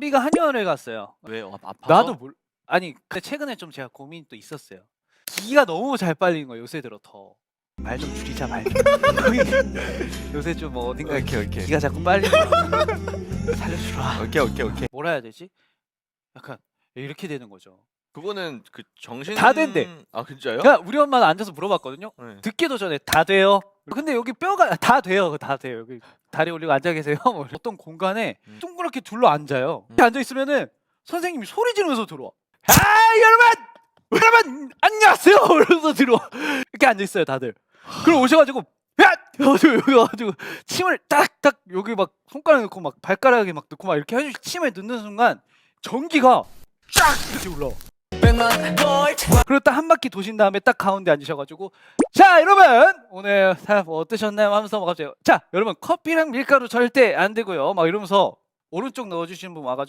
장비가 한의원을 갔어요. 왜 아, 아파서? 나도 몰 아니 근데 최근에 좀 제가 고민이 또 있었어요. 기가 너무 잘 빨리는 거야 요새 들어 더. 말 좀 줄이자 말. 좀. 요새 좀뭐 어딘가 이렇게 오케이 오케이 기가 자꾸 빨리는 거 살려주라. 오케이 오케이 오케이. 뭐라 해야 되지? 약간 이렇게 되는 거죠. 그거는 그 정신 다 된대. 아 진짜요? 그러니까 우리 엄마는 앉아서 물어봤거든요. 네. 듣기도 전에 다 돼요. 근데 여기 뼈가 다 돼요. 다 돼요. 여기 다리 올리고 앉아 계세요. 뭐 어떤 공간에 음. 둥그렇게 둘러 앉아요. 음. 이렇게 앉아 있으면은 선생님이 소리 지르면서 들어와. 아 여러분, 여러분 안녕하세요. 이러면서 들어와. 이렇게 앉아 있어요 다들. 그럼 오셔가지고 야! 여기 여기 와가지고 침을 딱딱 여기 막 손가락 넣고 막 발가락에 막 넣고 막 이렇게 해주 침을 넣는 순간 전기가 쫙 이렇게 올라와. 그리고 딱 한 바퀴 도신 다음에 딱 가운데 앉으셔가지고 자 여러분 오늘 뭐 어떠셨나요? 하면서 막 갑자기 자 여러분 커피랑 밀가루 절대 안 되고요. 막 이러면서 오른쪽 넣어주시는 분 와가지고